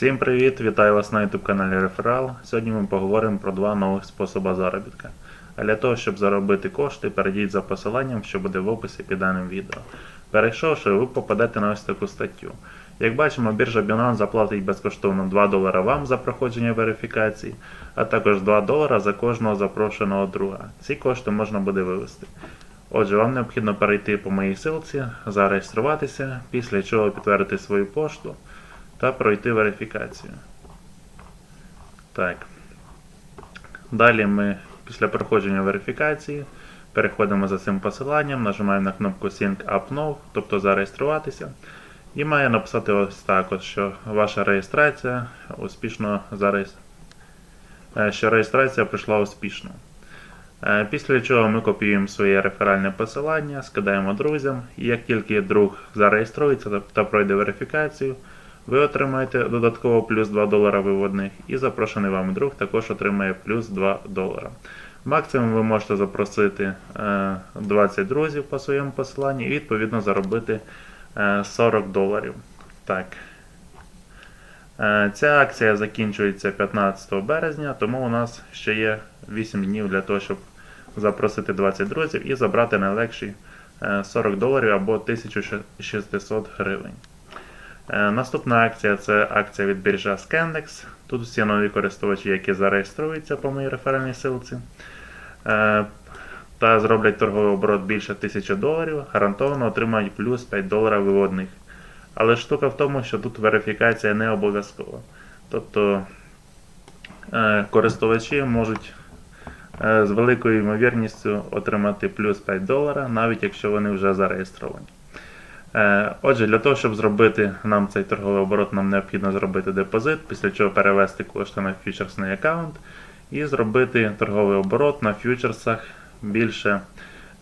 Всім привіт! Вітаю вас на YouTube каналі Реферал. Сьогодні ми поговоримо про два нових способи заробітка. А для того, щоб заробити кошти, перейдіть за посиланням, що буде в описі під даним відео. Перейшовши, ви попадете на ось таку статтю. Як бачимо, біржа Binance заплатить безкоштовно 2 долара вам за проходження верифікації, а також 2 долара за кожного запрошеного друга. Ці кошти можна буде вивести. Отже, вам необхідно перейти по моїй ссылці, зареєструватися, після чого підтвердити свою пошту та пройти верифікацію. Так. Далі ми після проходження верифікації переходимо за цим посиланням, нажимаємо на кнопку Sync Up Now, тобто зареєструватися. І має написати ось так, от, що ваша реєстрація успішно зареєстрована. Що реєстрація пройшла успішно. Е, Після чого ми копіюємо своє реферальне посилання, скидаємо друзям, і як тільки друг зареєструється та пройде верифікацію, ви отримаєте додатково плюс 2 долара виводних, і запрошений вам друг також отримає плюс 2 долара. Максимум ви можете запросити е, 20 друзів по своєму посиланні і відповідно заробити е, 40 доларів. Так. Е, Ця акція закінчується 15 березня, тому у нас ще є 8 днів для того, щоб запросити 20 друзів і забрати найлегші е, 40 доларів або 1600 гривень. Е, Наступна акція це акція від біржа Scandex. Тут всі нові користувачі, які зареєструються по моїй реферальній силці е, та зроблять торговий оборот більше 1000 доларів, гарантовано отримають плюс 5 доларів виводних. Але штука в тому, що тут верифікація не обов'язкова. Тобто е, користувачі можуть з великою ймовірністю отримати плюс 5 долара, навіть якщо вони вже зареєстровані. Е, Отже, для того, щоб зробити нам цей торговий оборот, нам необхідно зробити депозит, після чого перевести кошти на фьючерсний аккаунт і зробити торговий оборот на фьючерсах більше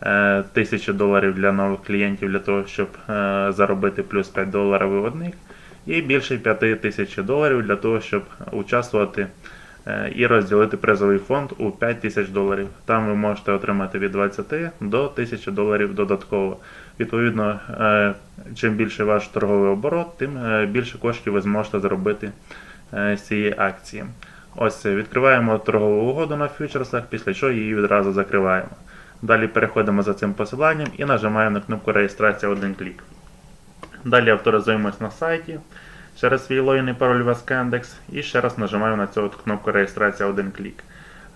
е, 1000 доларів для нових клієнтів для того, щоб е, заробити плюс 5 доларів виводних, і більше 5000 доларів для того, щоб участвувати е, і розділити призовий фонд у 5000 доларів. Там ви можете отримати від 20 до 1000 доларів додатково. Відповідно, е, чим більше ваш торговий оборот, тим е, більше коштів ви зможете заробити е, з цієї акції. Ось е, відкриваємо торгову угоду на фьючерсах, після чого її відразу закриваємо. Далі переходимо за цим посиланням і нажимаємо на кнопку реєстрація один клік. Далі авторизуємось на сайті через свій логін і пароль Vescandex і ще раз нажимаю на цю от кнопку реєстрація один клік.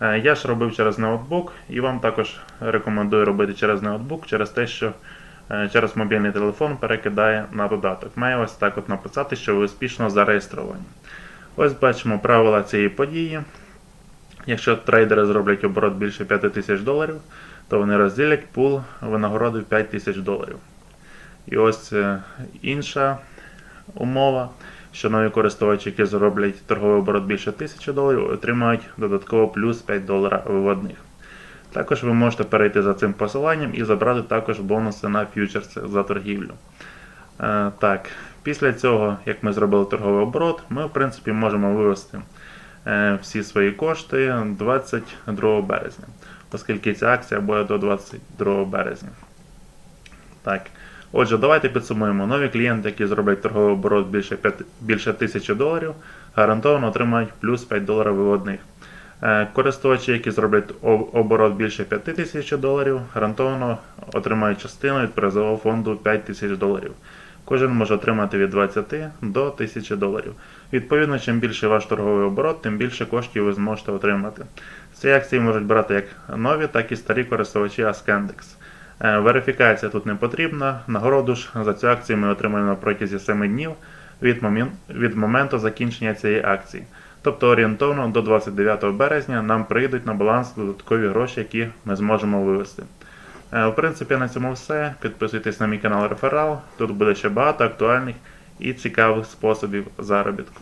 Е, Я ж робив через ноутбук і вам також рекомендую робити через ноутбук, через те, що е, через мобільний телефон перекидає на додаток. Має ось так от написати, що ви успішно зареєстровані. Ось бачимо правила цієї події. Якщо трейдери зроблять оборот більше 5000 доларів, то вони розділять пул винагороди в 5000 доларів. І ось е, інша умова, що нові користувачі, які зроблять торговий оборот більше 1000 доларів, отримають додатково плюс 5 доларів виводних. Також ви можете перейти за цим посиланням і забрати також бонуси на фьючерси за торгівлю. Е, Так, після цього, як ми зробили торговий оборот, ми в принципі можемо вивести е, всі свої кошти 22 березня, оскільки ця акція буде до 22 березня. Так. Отже, давайте підсумуємо. Нові клієнти, які зроблять торговий оборот більше 5, більше 1000 доларів, гарантовано отримають плюс 5 доларів виводних. Е, Користувачі, які зроблять оборот більше 5000 доларів, гарантовано отримають частину від призового фонду 5000 доларів. Кожен може отримати від 20 до 1000 доларів. Відповідно, чим більше ваш торговий оборот, тим більше коштів ви зможете отримати. Цієї акції можуть брати як нові, так і старі користувачі Ascandex. Е, Верифікація тут не потрібна. Нагороду ж за цю акцію ми отримаємо протязі 7 днів від, момін- від моменту закінчення цієї акції. Тобто орієнтовно до 29 березня нам прийдуть на баланс додаткові гроші, які ми зможемо вивести. Е, В принципі, на цьому все. Підписуйтесь на мій канал Реферал. Тут буде ще багато актуальних і цікавих способів заробітку.